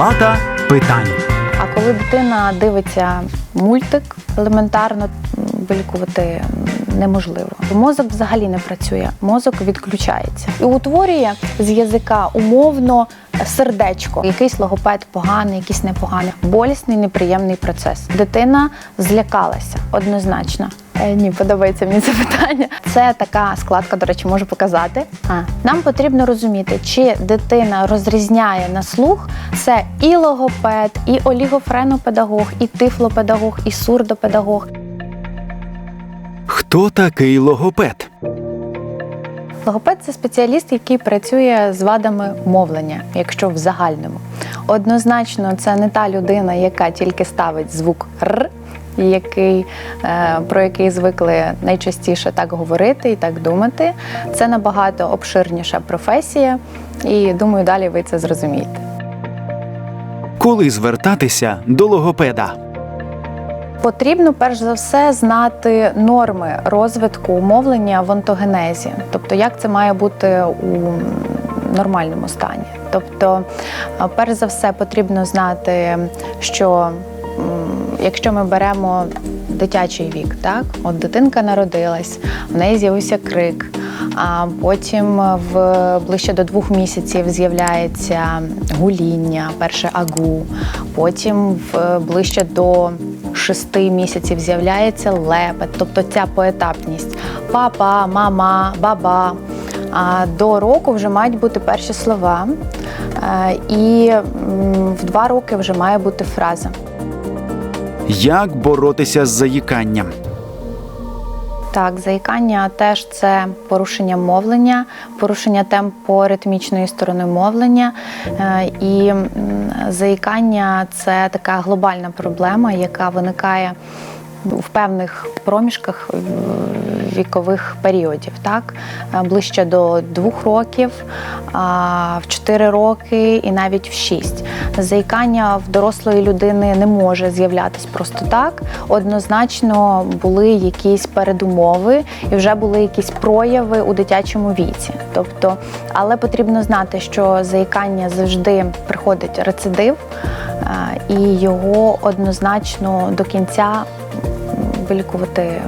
Палата питань. А коли дитина дивиться мультик, елементарно вилікувати неможливо. Мозок взагалі не працює, мозок відключається і утворює з язика умовно сердечко. Якийсь логопед поганий, якийсь непоганий, болісний, неприємний процес. Дитина злякалася однозначно. Е, Ні, подобається мені це питання. Це така складка, до речі, можу показати. А, нам потрібно розуміти, чи дитина розрізняє на слух це і логопед, і олігофренопедагог, і тифлопедагог, і сурдопедагог. Хто такий логопед? Логопед це спеціаліст, який працює з вадами мовлення, якщо в загальному. Однозначно, це не та людина, яка тільки ставить звук р, який, е, про який звикли найчастіше так говорити і так думати. Це набагато обширніша професія, і думаю, далі ви це зрозумієте. Коли звертатися до логопеда? Потрібно перш за все знати норми розвитку мовлення в онтогенезі, тобто як це має бути у нормальному стані. Тобто, перш за все, потрібно знати, що якщо ми беремо дитячий вік, так от дитинка народилась, в неї з'явився крик. А потім в ближче до двох місяців з'являється гуління, перше агу. Потім в ближче до шести місяців з'являється лепет, тобто ця поетапність папа, мама, баба. А до року вже мають бути перші слова, Е, і в два роки вже має бути фраза. Як боротися з заїканням? Так, заїкання теж це порушення мовлення, порушення темпоритмічної сторони мовлення. Е, І заїкання це така глобальна проблема, яка виникає в певних проміжках е, вікових періодів, так Е, ближче до двох років, в 4 роки і навіть в 6. Заїкання в дорослої людини не може з'являтися просто так. Однозначно були якісь передумови і вже були якісь прояви у дитячому віці. Тобто, але потрібно знати, що заїкання завжди приходить рецидив, е, і його однозначно до кінця вилікувати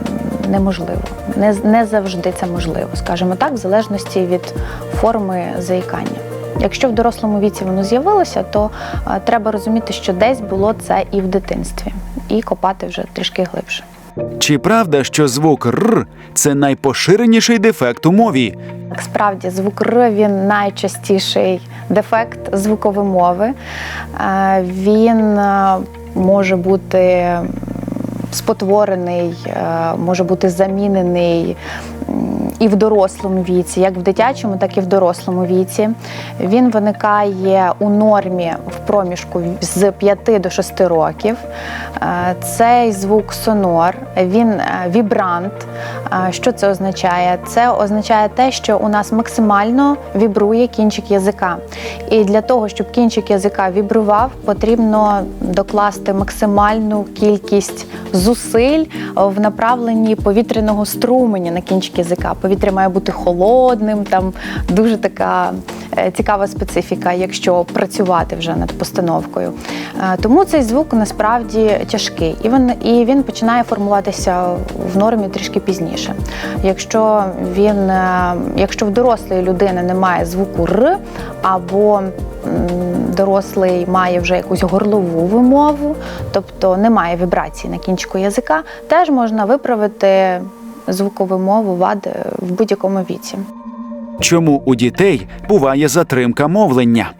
неможливо. Не, не завжди це можливо, скажімо так, в залежності від форми заїкання. Якщо в дорослому віці воно з'явилося, то е, треба розуміти, що десь було це і в дитинстві, і копати вже трішки глибше. Чи правда, що звук р це найпоширеніший дефект у мові? Так, Справді, звук Р він найчастіший дефект звуковимови. Е, Він е, може бути спотворений, е, може бути замінений і в дорослому віці, як в дитячому, так і в дорослому віці. Він виникає у нормі в проміжку з 5 до 6 років. Е, Цей звук сонор, він е, вібрант. Е, Що це означає? Це означає те, що у нас максимально вібрує кінчик язика. І для того, щоб кінчик язика вібрував, потрібно докласти максимальну кількість зусиль в направленні повітряного струменя на кінчик язика. Повітря має бути холодним, там дуже така е, цікава специфіка, якщо працювати вже над постановкою. Е, Тому цей звук насправді тяжкий, і він, і він починає формуватися в нормі трішки пізніше. Якщо він, е, якщо в дорослої людини немає звуку р або дорослий має вже якусь горлову вимову, тобто немає вібрації на кінчику язика, теж можна виправити звукову мову вад е, в будь-якому віці. Чому у дітей буває затримка мовлення?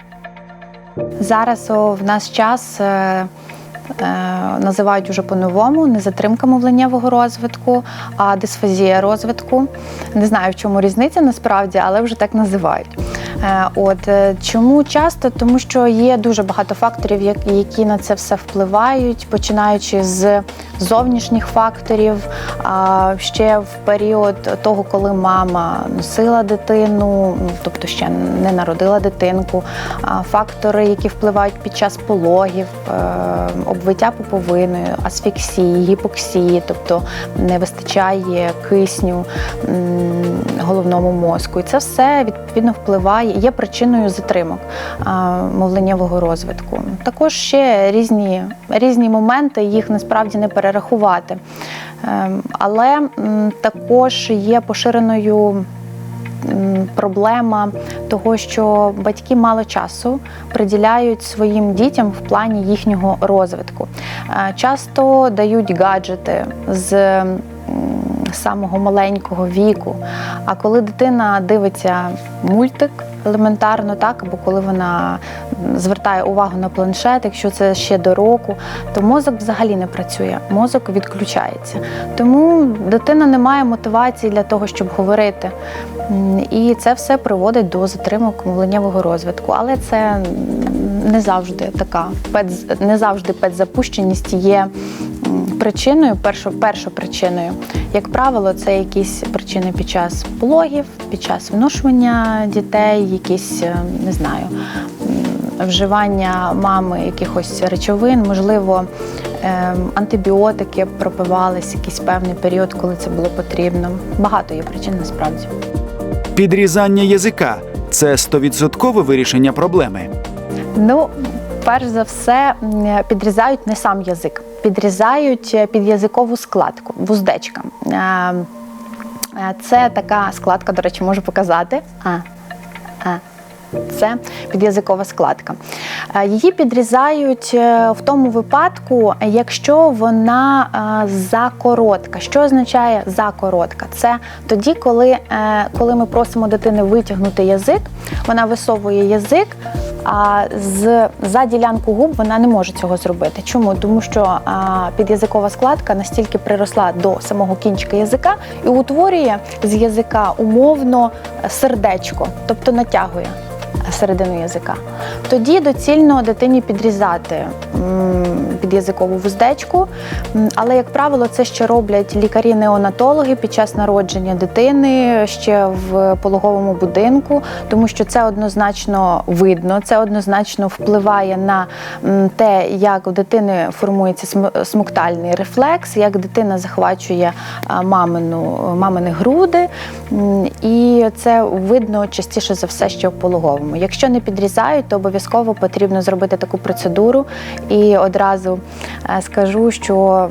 Зараз о, в нас час е, е, називають уже по-новому не затримка мовленнєвого розвитку, а дисфазія розвитку. Не знаю, в чому різниця насправді, але вже так називають. Е, От е, чому часто? Тому що є дуже багато факторів, які на це все впливають, починаючи з зовнішніх факторів. Ще в період того, коли мама носила дитину, ну, тобто ще не народила дитинку, фактори, які впливають під час пологів, е, обвиття пуповиною, асфіксії, гіпоксії, тобто не вистачає кисню головному мозку. І це все відповідно впливає є причиною затримок мовленнєвого розвитку. Також ще різні, різні моменти, їх насправді не перерахувати. Ем, Але також є поширеною проблема того, що батьки мало часу приділяють своїм дітям в плані їхнього розвитку. Е, Часто дають гаджети з самого маленького віку. А коли дитина дивиться мультик елементарно, так або коли вона звертає увагу на планшет, якщо це ще до року, то мозок взагалі не працює, мозок відключається. Тому дитина не має мотивації для того, щоб говорити. І це все приводить до затримок мовленнєвого розвитку. Але це не завжди така не завжди педзапущеність є причиною, першо, першопричиною. Як правило, це якісь причини під час пологів, під час вношування дітей, якісь е, не знаю. Вживання мами якихось речовин, можливо, ем, антибіотики пропивались якийсь певний період, коли це було потрібно. Багато є причин насправді. Підрізання язика це стовідсоткове вирішення проблеми. Ну, перш за все, підрізають не сам язик, підрізають е, підязикову складку, вуздечка. Е, е, Це така складка, до речі, можу показати. А, а. Це підязикова складка. Е, Її підрізають е, в тому випадку, якщо вона е, закоротка. Що означає закоротка? Це тоді, коли, коли ми просимо дитини витягнути язик, вона висовує язик, а з за ділянку губ вона не може цього зробити. Чому? Тому що а, підязикова складка настільки приросла до самого кінчика язика і утворює з язика умовно сердечко, тобто натягує середину язика. Тоді доцільно дитині підрізати підязикову вуздечку, але, як правило, це ще роблять лікарі-неонатологи під час народження дитини ще в пологовому будинку, тому що це однозначно видно, це однозначно впливає на те, як у дитини формується см- смоктальний рефлекс, як дитина захвачує мамину, мамини груди. І це видно частіше за все ще в пологовому. Якщо не підрізають, то обов'язково потрібно зробити таку процедуру. І одразу е, скажу, що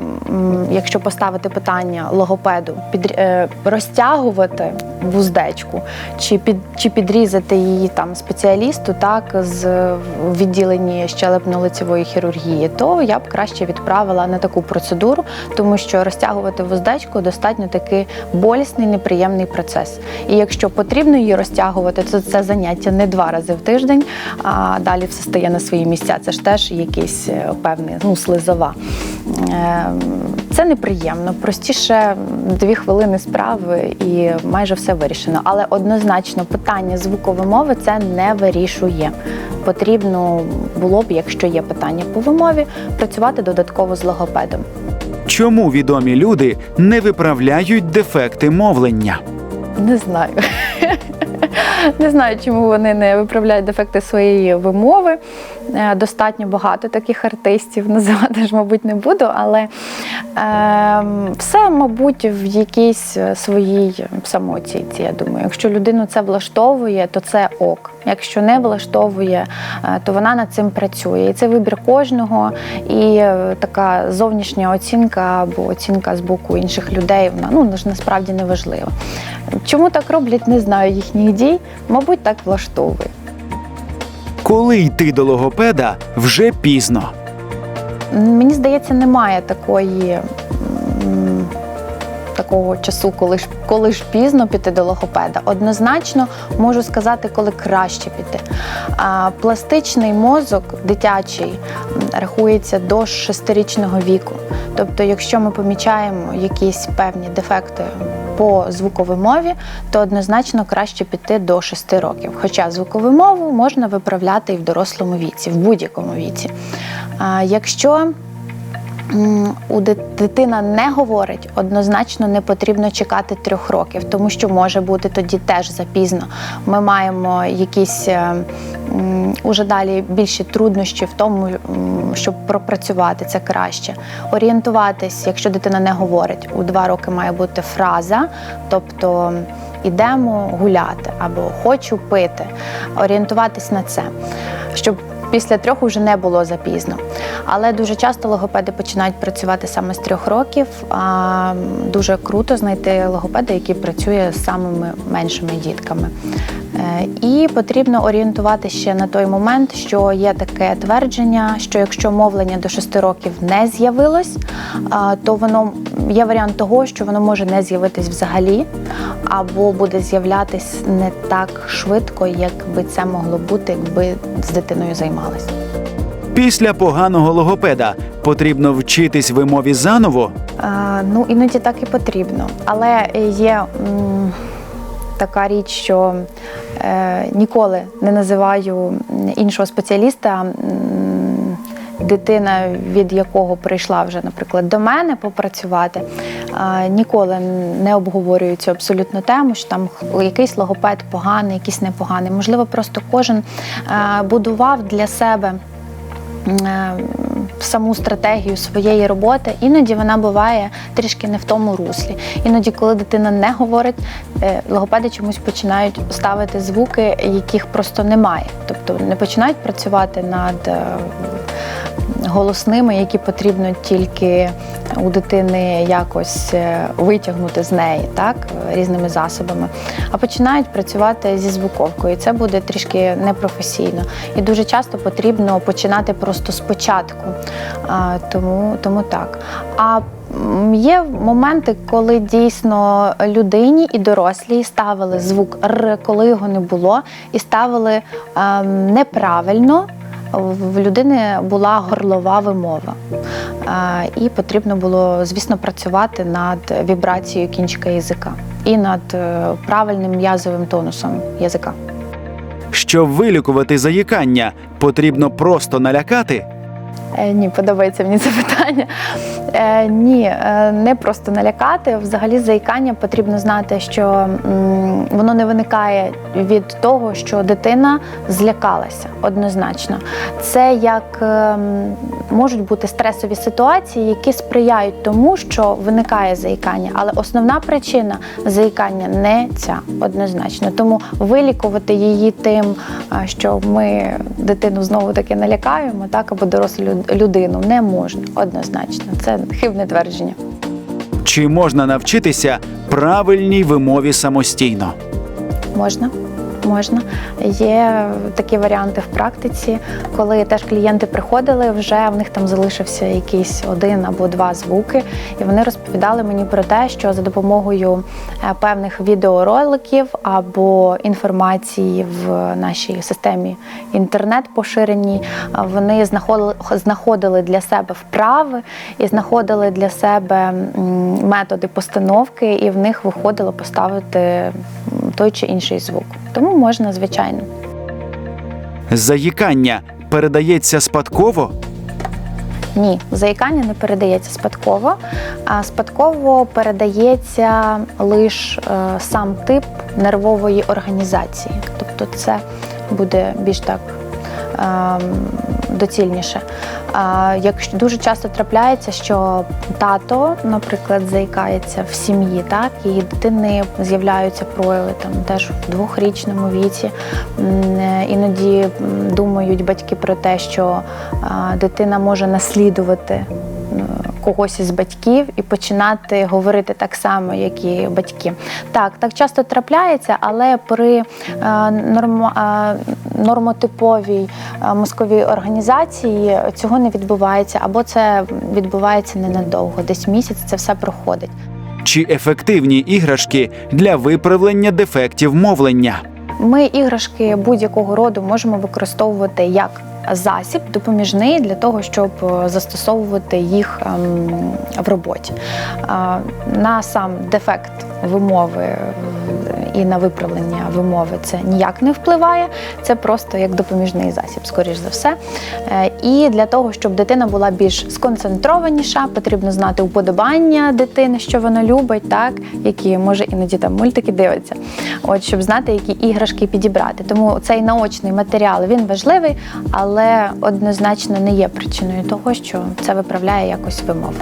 якщо поставити питання логопеду, під, е, розтягувати вуздечку чи під чи підрізати її там спеціалісту, так з відділенні щелепно-лицевої хірургії, то я б краще відправила на таку процедуру, тому що розтягувати вуздечку достатньо таки болісний, неприємний процес. І якщо потрібно її розтягувати, то це заняття не два рази в тиждень, а далі все стає на свої місця. Це ж теж якийсь е, певний ну, слизова. Е, Це неприємно. Простіше дві хвилини справи і майже все вирішено. Але однозначно питання звуковимови це не вирішує. Потрібно було б, якщо є питання по вимові, працювати додатково з логопедом. Чому відомі люди не виправляють дефекти мовлення? Не знаю. Не знаю, чому вони не виправляють дефекти своєї вимови. Е, Достатньо багато таких артистів, називати ж, мабуть, не буду, але е, все, мабуть, в якійсь своїй самооцінці, я думаю. Якщо людину це влаштовує, то це ок. Якщо не влаштовує, е, то вона над цим працює. І це вибір кожного, і е, така зовнішня оцінка або оцінка з боку інших людей, вона ну насправді не важлива. Чому так роблять, не знаю їхніх дій. Мабуть, так влаштовує. Коли йти до логопеда вже пізно. Мені здається, немає такої. Такого часу, коли ж коли ж пізно піти до логопеда, однозначно можу сказати, коли краще піти. А, пластичний мозок дитячий рахується до шестирічного віку. Тобто, якщо ми помічаємо якісь певні дефекти по звуковій мові, то однозначно краще піти до 6 років. Хоча звукову мову можна виправляти і в дорослому віці, в будь-якому віці. А, якщо у дит- дитина не говорить, однозначно не потрібно чекати трьох років, тому що може бути тоді теж запізно. Ми маємо якісь е, уже далі більші труднощі в тому, щоб пропрацювати це краще. Орієнтуватись, якщо дитина не говорить, у два роки має бути фраза, тобто. ідемо гуляти або хочу пити, орієнтуватись на це, щоб після трьох уже не було запізно. Але дуже часто логопеди починають працювати саме з трьох років. А дуже круто знайти логопеда, який працює з самими меншими дітками. Е, І потрібно орієнтувати ще на той момент, що є таке твердження, що якщо мовлення до 6 років не з'явилось, то воно є варіант того, що воно може не з'явитись взагалі, або буде з'являтись не так швидко, як би це могло бути, якби з дитиною займалися. Після поганого логопеда потрібно вчитись вимові заново. А, ну, іноді так і потрібно. Але є м, така річ, що е, ніколи не називаю іншого спеціаліста. Дитина, від якого прийшла вже, наприклад, до мене попрацювати, ніколи не обговорюю цю абсолютно тему, що там якийсь логопед поганий, якийсь непоганий. Можливо, просто кожен е, будував для себе е, саму стратегію своєї роботи, іноді вона буває трішки не в тому руслі. Іноді, коли дитина не говорить, е, логопеди чомусь починають ставити звуки, яких просто немає. Тобто не починають працювати над е, голосними, які потрібно тільки у дитини якось е, витягнути з неї, так, різними засобами, а починають працювати зі звуковкою. І це буде трішки непрофесійно. І дуже часто потрібно починати просто спочатку. Тому, тому так. А є моменти, коли дійсно людині і дорослій ставили звук Р, коли його не було, і ставили ем, неправильно. В людини була горлова вимова, і потрібно було, звісно, працювати над вібрацією кінчика язика і над е, правильним м'язовим тонусом язика. Щоб вилікувати заїкання, потрібно просто налякати. Е, Ні, подобається мені це питання. Е, ні, е, не просто налякати. Взагалі, заїкання потрібно знати, що воно не виникає від того, що дитина злякалася однозначно. Це як ем, можуть бути стресові ситуації, які сприяють тому, що виникає заїкання. Але основна причина заїкання не ця однозначно. Тому вилікувати її тим, що ми дитину знову таки налякаємо, так або дорослу люд- людину не можна однозначно. Це хибне твердження. Чи можна навчитися правильній вимові самостійно? Можна. Можна. Є такі варіанти в практиці, коли теж клієнти приходили, вже в них там залишився якийсь один або два звуки, і вони розповідали мені про те, що за допомогою е, певних відеороликів або інформації в нашій системі інтернет поширеній, е, вони знаходили, для себе вправи і знаходили для себе методи постановки, і в них виходило поставити той чи інший звук. Тому можна, звичайно. Заїкання передається спадково? Ні, заїкання не передається спадково, а спадково передається лише сам тип нервової організації. Тобто це буде більш так ем, доцільніше. Якщо дуже часто трапляється, що тато, наприклад, заїкається в сім'ї, так і дитини з'являються прояви там теж в двохрічному віці. Е, Іноді думають батьки про те, що дитина може наслідувати когось із батьків і починати говорити так само, як і батьки. Так, так часто трапляється, але при е, нормо, е, нормотиповій мозковій організації цього не відбувається, або це відбувається ненадовго, десь місяць це все проходить. Чи ефективні іграшки для виправлення дефектів мовлення? Ми іграшки будь-якого роду можемо використовувати як засіб допоміжний для того, щоб е, застосовувати їх ем, в роботі. На сам дефект вимови е, і на виправлення вимови це ніяк не впливає. Це просто як допоміжний засіб, скоріш за все. Е, І для того, щоб дитина була більш сконцентрованіша, потрібно знати уподобання дитини, що вона любить, так які може іноді там мультики дивиться. От щоб знати, які іграшки підібрати. Тому цей наочний матеріал він важливий, але однозначно не є причиною того, що це виправляє якось вимову.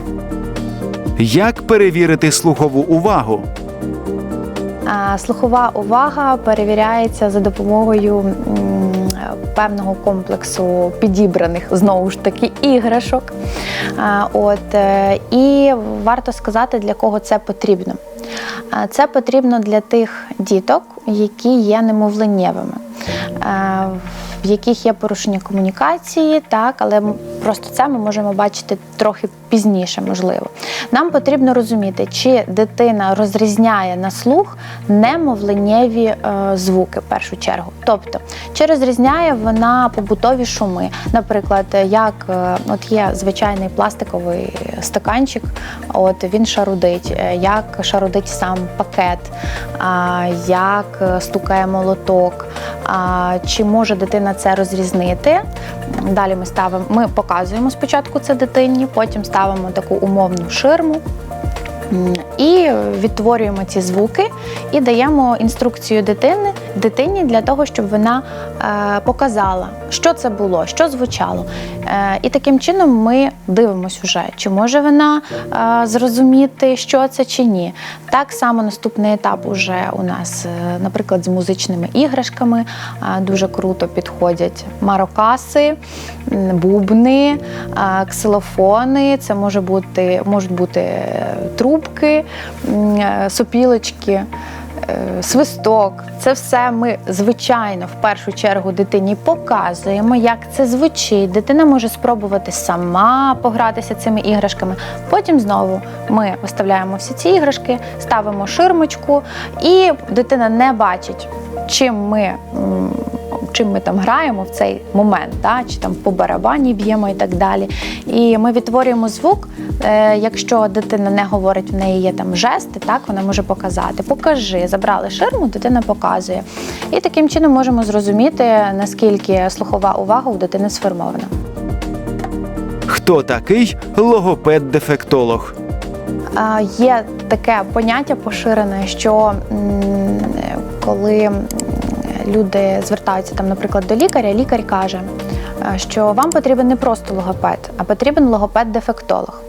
Як перевірити слухову увагу? Слухова увага перевіряється за допомогою певного комплексу підібраних знову ж таки іграшок. От е, і варто сказати, для кого це потрібно. Це потрібно для тих діток, які є немовленнєвими. е, В яких є порушення комунікації, так, але просто це ми можемо бачити трохи пізніше, можливо. Нам потрібно розуміти, чи дитина розрізняє на слух немовленнєві е, звуки в першу чергу. Тобто, чи розрізняє вона побутові шуми, наприклад, як е, от є звичайний пластиковий стаканчик, от він шарудить, е, як шарудить сам пакет, а, як е, стукає молоток, а, чи може дитина це розрізнити. Далі ми ставимо, ми показуємо спочатку це дитині, потім ставимо таку умовну ширму. І відтворюємо ці звуки і даємо інструкцію дитини, дитині для того, щоб вона е, показала, що це було, що звучало. Е, і таким чином ми дивимося вже, чи може вона е, зрозуміти, що це чи ні. Так само наступний етап уже у нас, наприклад, з музичними іграшками дуже круто підходять марокаси, бубни, ксилофони. Це може бути, можуть бути трубки, сопілочки. Е, Свисток, це все ми звичайно в першу чергу дитині показуємо, як це звучить. Дитина може спробувати сама погратися цими іграшками. Потім знову ми виставляємо всі ці іграшки, ставимо ширмочку, і дитина не бачить, чим ми. Чим ми там граємо в цей момент, да? чи там по барабані б'ємо і так далі. І ми відтворюємо звук. Е, якщо дитина не говорить, в неї є там жести, так вона може показати. Покажи, забрали ширму, дитина показує. І таким чином можемо зрозуміти, наскільки слухова увага у дитини сформована. Хто такий логопед-дефектолог? Є таке поняття поширене, що коли люди звертаються там, наприклад, до лікаря, лікар каже, е, що вам потрібен не просто логопед, а потрібен логопед-дефектолог.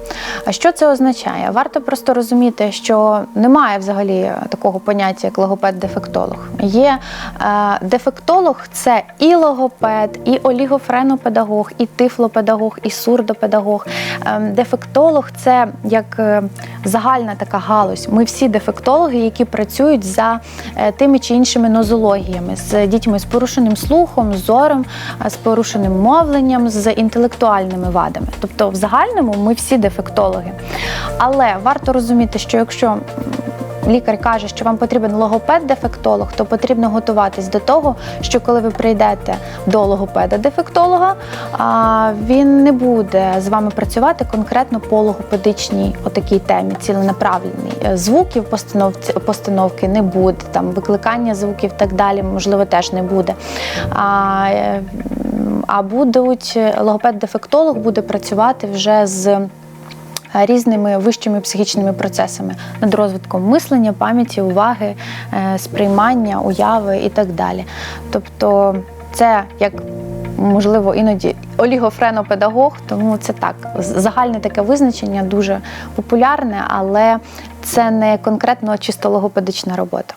А що це означає? Варто просто розуміти, що немає взагалі такого поняття, як логопед-дефектолог. Є е, дефектолог це і логопед, і олігофренопедагог, і тифлопедагог, і сурдопедагог. Е, дефектолог це як е, загальна така галузь. Ми всі дефектологи, які працюють за е, тими чи іншими нозологіями, з дітьми з порушеним слухом, зором, е, з порушеним мовленням, з інтелектуальними вадами. Тобто, в загальному ми всі дефектологи. Але варто розуміти, що якщо лікар каже, що вам потрібен логопед-дефектолог, то потрібно готуватись до того, що коли ви прийдете до логопеда-дефектолога, він не буде з вами працювати конкретно по логопедичній отакій темі, ціленаправленій. Е, Звуків постановки не буде, там викликання звуків так далі, можливо, теж не буде. А, е, а будуть логопед-дефектолог буде працювати вже з різними вищими психічними процесами над розвитком мислення, пам'яті, уваги, е, сприймання, уяви і так далі. Тобто, це як можливо іноді олігофренопедагог, тому це так загальне таке визначення дуже популярне, але це не конкретно чисто логопедична робота.